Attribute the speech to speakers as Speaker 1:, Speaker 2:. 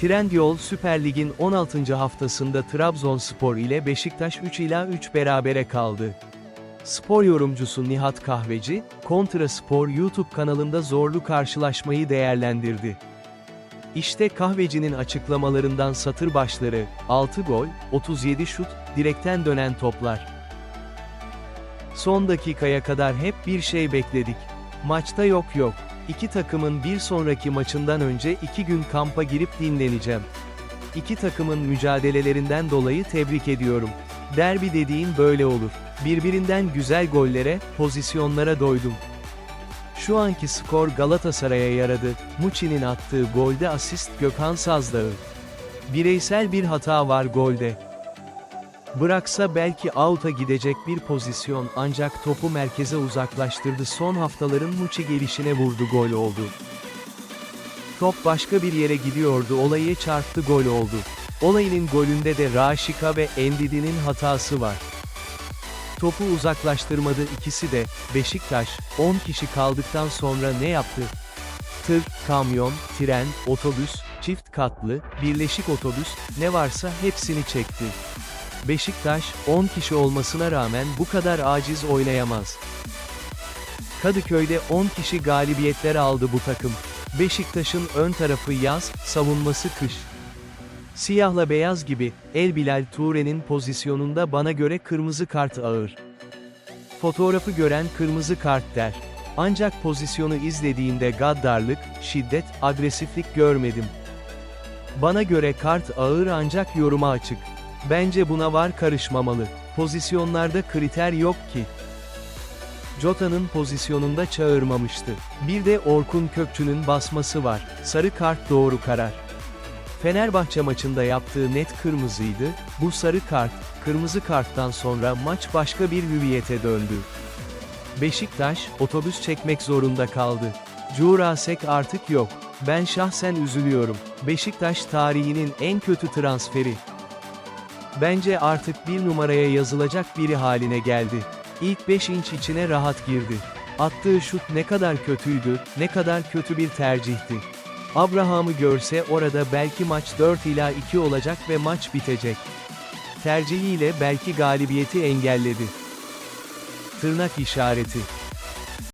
Speaker 1: Trendyol Süper Lig'in 16. haftasında Trabzonspor ile Beşiktaş 3 ila 3 berabere kaldı. Spor yorumcusu Nihat Kahveci, Kontra Spor YouTube kanalında zorlu karşılaşmayı değerlendirdi. İşte Kahveci'nin açıklamalarından satır başları, 6 gol, 37 şut, direkten dönen toplar. Son dakikaya kadar hep bir şey bekledik. Maçta yok yok. İki takımın bir sonraki maçından önce iki gün kampa girip dinleneceğim. İki takımın mücadelelerinden dolayı tebrik ediyorum. Derbi dediğin böyle olur. Birbirinden güzel gollere, pozisyonlara doydum. Şu anki skor Galatasaray'a yaradı. Muçi'nin attığı golde asist Gökhan Sazdağ'ı. Bireysel bir hata var golde. Bıraksa belki out'a gidecek bir pozisyon ancak topu merkeze uzaklaştırdı son haftaların Muçi gelişine vurdu gol oldu. Top başka bir yere gidiyordu olayı çarptı gol oldu. Olayının golünde de Raşika ve Endidi'nin hatası var. Topu uzaklaştırmadı ikisi de, Beşiktaş, 10 kişi kaldıktan sonra ne yaptı? Tır, kamyon, tren, otobüs, çift katlı, birleşik otobüs, ne varsa hepsini çekti. Beşiktaş, 10 kişi olmasına rağmen bu kadar aciz oynayamaz. Kadıköy'de 10 kişi galibiyetler aldı bu takım. Beşiktaş'ın ön tarafı yaz, savunması kış. Siyahla beyaz gibi, El Bilal Ture'nin pozisyonunda bana göre kırmızı kart ağır. Fotoğrafı gören kırmızı kart der. Ancak pozisyonu izlediğinde gaddarlık, şiddet, agresiflik görmedim. Bana göre kart ağır ancak yoruma açık. Bence buna var karışmamalı. Pozisyonlarda kriter yok ki. Jota'nın pozisyonunda çağırmamıştı. Bir de Orkun Kökçü'nün basması var. Sarı kart doğru karar. Fenerbahçe maçında yaptığı net kırmızıydı, bu sarı kart, kırmızı karttan sonra maç başka bir hüviyete döndü. Beşiktaş, otobüs çekmek zorunda kaldı. Jurasek artık yok. Ben şahsen üzülüyorum. Beşiktaş tarihinin en kötü transferi. Bence artık bir numaraya yazılacak biri haline geldi. İlk 5 inç içine rahat girdi. Attığı şut ne kadar kötüydü, ne kadar kötü bir tercihti. Abraham'ı görse orada belki maç 4 ila 2 olacak ve maç bitecek. Tercihiyle belki galibiyeti engelledi. Tırnak işareti.